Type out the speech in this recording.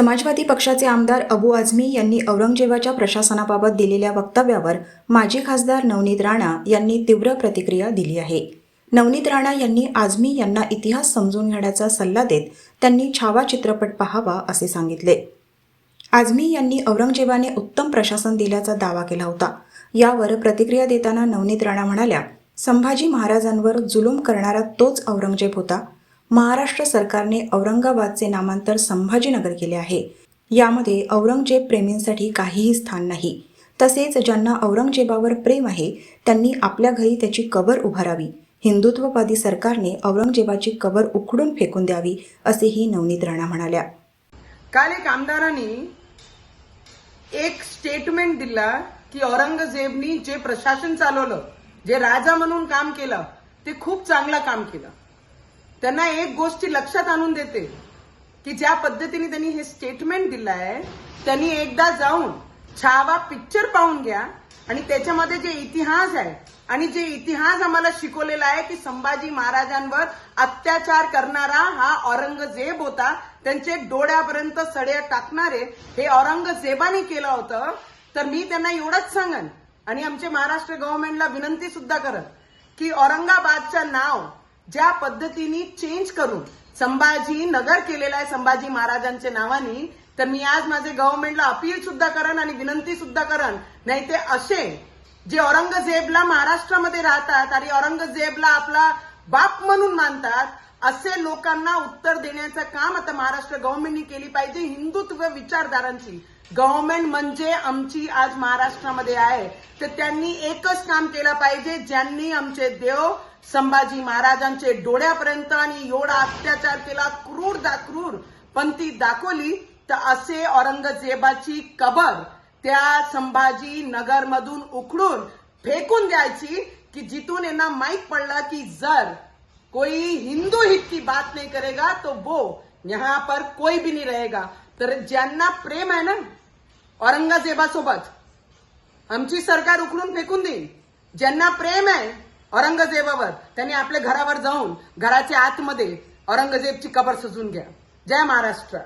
समाजवादी पक्षाचे आमदार अबू आझमी यांनी औरंगजेबाच्या प्रशासनाबाबत दिलेल्या वक्तव्यावर माजी खासदार नवनीत राणा यांनी तीव्र प्रतिक्रिया दिली आहे. नवनीत राणा यांनी आझमी यांना इतिहास समजून घेण्याचा सल्ला देत त्यांनी छावा चित्रपट पाहावा असे सांगितले. आझमी यांनी औरंगजेबाने उत्तम प्रशासन दिल्याचा दावा केला होता. यावर प्रतिक्रिया देताना नवनीत राणा म्हणाल्या संभाजी महाराजांवर जुलूम करणारा तोच औरंगजेब होता. महाराष्ट्र सरकारने औरंगाबादचे नामांतर संभाजीनगर केले आहे. यामध्ये औरंगजेब प्रेमींसाठी काहीही स्थान नाही. तसेच ज्यांना औरंगजेबावर प्रेम आहे त्यांनी आपल्या घरी त्याची कबर उभारावी. हिंदुत्ववादी सरकारने औरंगजेबाची कबर उखडून फेकून द्यावी असेही नवनीत राणा म्हणाल्या. काल एक आमदारांनी एक स्टेटमेंट दिला की औरंगजेबनी जे प्रशासन चालवलं जे राजा म्हणून काम केलं ते खूप चांगलं काम केलं. त्यांना एक गोष्टी लक्षात आणून देते की ज्या पद्धतीने त्यांनी हे स्टेटमेंट दिलंय त्यांनी एकदा जाऊन छावा पिक्चर पाहून घ्या आणि त्याच्यामध्ये जे इतिहास आहे आणि जे इतिहास आम्हाला शिकवलेला आहे की संभाजी महाराजांवर अत्याचार करणारा हा औरंगजेब होता. त्यांचे डोळ्यापर्यंत सड्या टाकणारे हे औरंगजेबाने केलं होतं. तर मी त्यांना एवढंच सांगन आणि आमचे महाराष्ट्र गव्हर्नमेंटला विनंती सुद्धा करत की औरंगाबादचं नाव ज्या पद्धतीने चेंज करून संभाजी नगर केलेलं आहे संभाजी महाराजांच्या नावाने तर मी आज माझे गव्हर्नमेंटला अपील सुद्धा करन आणि विनंती सुद्धा करन नाही ते असे जे औरंगजेबला महाराष्ट्रामध्ये राहतात आणि औरंगजेबला आपला बाप म्हणून मानतात असे लोकांना उत्तर देण्याचं काम आता महाराष्ट्र गव्हर्नमेंटनी केली पाहिजे हिंदुत्व विचारधारांची. गव्हर्नमेंट म्हणजे आमची आज महाराष्ट्रामध्ये आहे. तर त्यांनी एकच काम केलं पाहिजे ज्यांनी आमचे देव संभाजी महाराजांचे डोळ्यापर्यंत आणि एवढा अत्याचार केला क्रूर दा क्रूर. पंथी दाखवली तर असे औरंगजेबाची कबर त्या संभाजी नगर मधून उखडून फेकून द्यायची की जिथून यांना माहीत पडलं की जर कोई हिंदू हित की बात नहीं करेगा तो वो यहाँ पर कोई भी नहीं रहेगा। तर ज्यांना प्रेम आहे ना औरंगजेबासोबत आमची सरकार उखडून फेकून देईल. ज्यांना प्रेम आहे औरंगजेबावर त्यांनी आपल्या घरावर जाऊन घराच्या आतमध्ये औरंगजेबची कबर सजून घ्या. जय महाराष्ट्र.